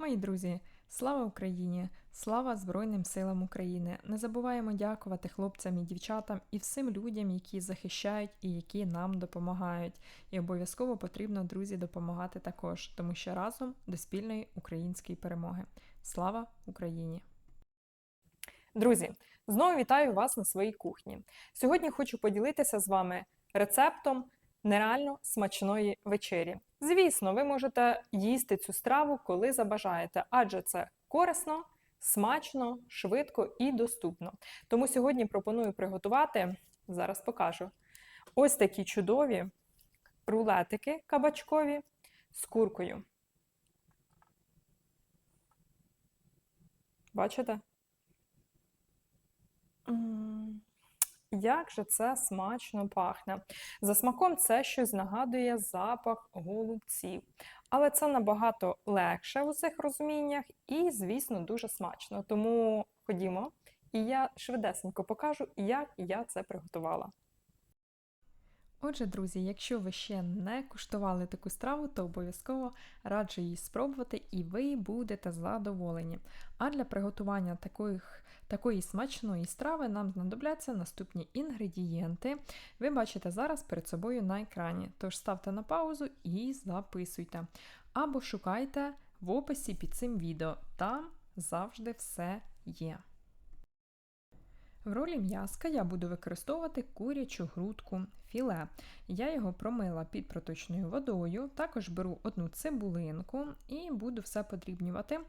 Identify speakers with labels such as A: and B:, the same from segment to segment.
A: Мої друзі, слава Україні! Слава Збройним силам України! Не забуваємо дякувати хлопцям і дівчатам і всім людям, які захищають і які нам допомагають. І обов'язково потрібно, друзі, допомагати також, тому що разом до спільної української перемоги. Слава Україні! Друзі, знову вітаю вас на своїй кухні. Сьогодні хочу поділитися з вами рецептом нереально смачної вечері. Звісно, ви можете їсти цю страву, коли забажаєте, адже це корисно, смачно, швидко і доступно. Тому сьогодні пропоную приготувати, зараз покажу, ось такі чудові рулетики кабачкові з куркою. Бачите? М, Як же це смачно пахне. За смаком це щось нагадує запах голубців. Але це набагато легше у цих розуміннях і, звісно, дуже смачно. Тому ходімо, і я швидесенько покажу, як я це приготувала. Отже, друзі, якщо ви ще не куштували таку страву, то обов'язково раджу її спробувати, і ви будете задоволені. А для приготування таких, такої смачної страви нам знадобляться наступні інгредієнти. Ви бачите зараз перед собою на екрані. Тож ставте на паузу і записуйте. Або шукайте в описі під цим відео. Там завжди все є. В ролі м'яска я буду використовувати курячу грудку філе. Я його промила під проточною водою, також беру одну цибулинку і буду все подрібнювати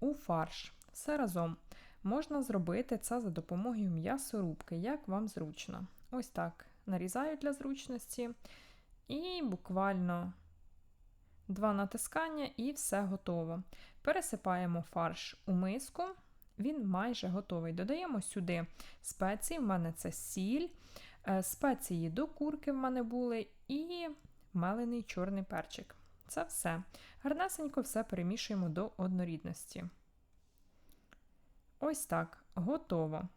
A: у фарш. Все разом. Можна зробити це за допомогою м'ясорубки, як вам зручно. Ось так нарізаю для зручності. І буквально два натискання, і все готово. Пересипаємо фарш у миску він майже готовий. Додаємо сюди спеції, в мене це сіль, е, спеції до курки в мене були і мелений чорний перчик. Це все. Гарнесенько все перемішуємо до однорідності. Ось так, готово.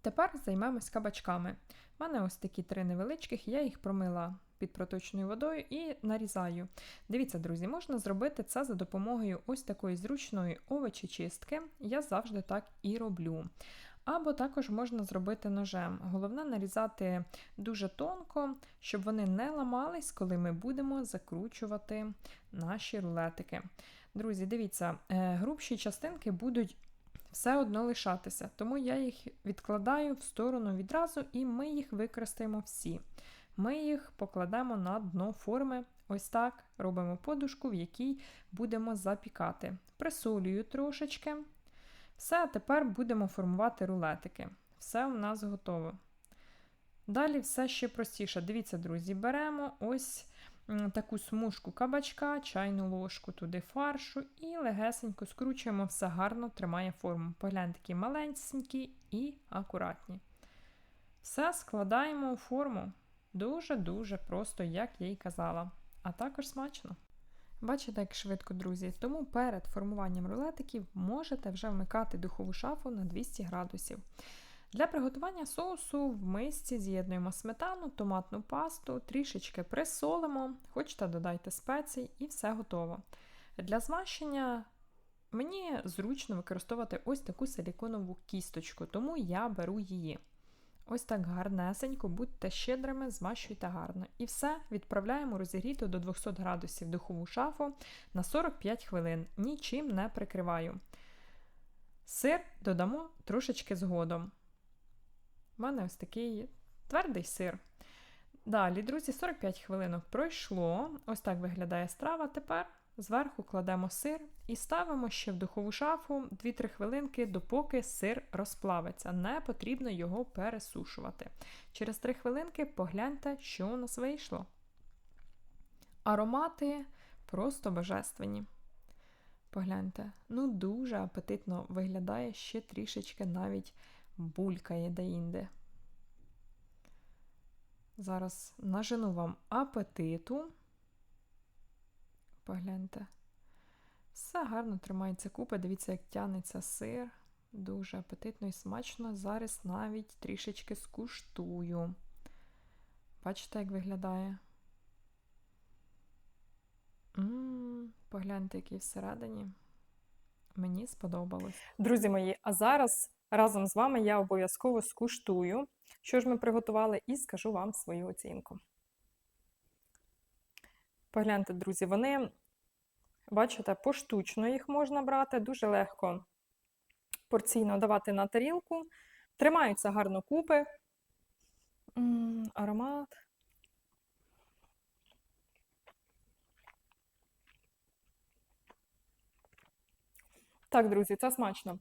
A: Тепер займемось кабачками. У мене ось такі три невеличких, я їх промила під проточною водою і нарізаю. Дивіться, друзі, можна зробити це за допомогою ось такої зручної овочечистки. Я завжди так і роблю. Або також можна зробити ножем. Головне нарізати дуже тонко, щоб вони не ламались, коли ми будемо закручувати наші рулетики. Друзі, дивіться, е, грубші частинки будуть все одно лишатися, тому я їх відкладаю в сторону відразу і ми їх використаємо всі. Ми їх покладемо на дно форми. Ось так робимо подушку, в якій будемо запікати. Присолюю трошечки. Все, тепер будемо формувати рулетики. Все у нас готово. Далі все ще простіше. Дивіться, друзі, беремо ось таку смужку кабачка, чайну ложку туди фаршу і легесенько скручуємо, все гарно тримає форму. Погляньте, маленькі і акуратні. Все складаємо у форму. Дуже-дуже просто, як я й казала, а також смачно. Бачите, як швидко, друзі, тому перед формуванням рулетиків можете вже вмикати духову шафу на 200 градусів. Для приготування соусу в мисці з'єднуємо сметану, томатну пасту, трішечки присолимо, хочете додайте спецій і все готово. Для змащення мені зручно використовувати ось таку силіконову кісточку, тому я беру її. Ось так гарнесенько, будьте щедрими, змащуйте гарно. І все, відправляємо розігріти до 200 градусів духову шафу на 45 хвилин. Нічим не прикриваю. Сир додамо трошечки згодом. У мене ось такий твердий сир. Далі, друзі, 45 хвилинок пройшло. Ось так виглядає страва. Тепер Зверху кладемо сир і ставимо ще в духову шафу 2-3 хвилинки, допоки сир розплавиться. Не потрібно його пересушувати. Через 3 хвилинки погляньте, що у нас вийшло. Аромати просто божественні. Погляньте, ну дуже апетитно виглядає ще трішечки навіть булькає деінде. Зараз нажену вам апетиту. Погляньте. Все гарно тримається купа. Дивіться, як тянеться сир. Дуже апетитно і смачно. Зараз навіть трішечки скуштую. Бачите, як виглядає? Ммм, погляньте, який всередині. Мені сподобалось.
B: Друзі мої, а зараз разом з вами я обов'язково скуштую, що ж ми приготували, і скажу вам свою оцінку. Погляньте, друзі, вони, бачите, поштучно їх можна брати, дуже легко порційно давати на тарілку. Тримаються гарно купи. Аромат. Так, друзі, це смачно.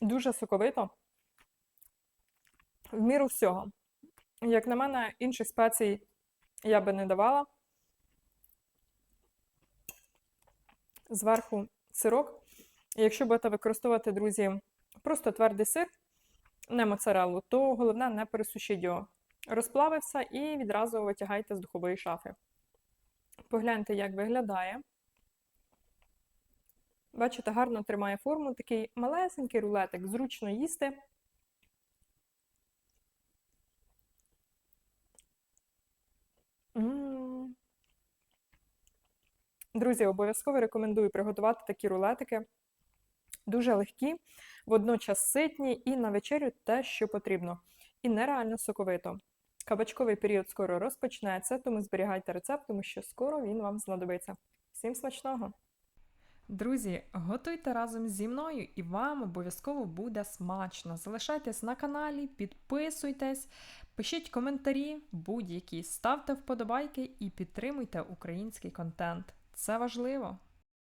B: Дуже соковито. В міру всього. Як на мене, інших спецій я би не давала. Зверху сирок. Якщо будете використовувати, друзі, просто твердий сир, не моцареллу, то головне не пересушіть його. Розплавився і відразу витягайте з духової шафи. Погляньте, як виглядає. Бачите, гарно тримає форму, такий малесенький рулетик, зручно їсти. М. Друзі, обов'язково рекомендую приготувати такі рулетики. Дуже легкі, водночас ситні і на вечерю те, що потрібно. І нереально соковито. Кабачковий період скоро розпочнеться, тому зберігайте рецепт, тому що скоро він вам знадобиться. Всім смачного!
A: Друзі, готуйте разом зі мною і вам обов'язково буде смачно. Залишайтесь на каналі, підписуйтесь, пишіть коментарі будь-які, ставте вподобайки і підтримуйте український контент. Це важливо.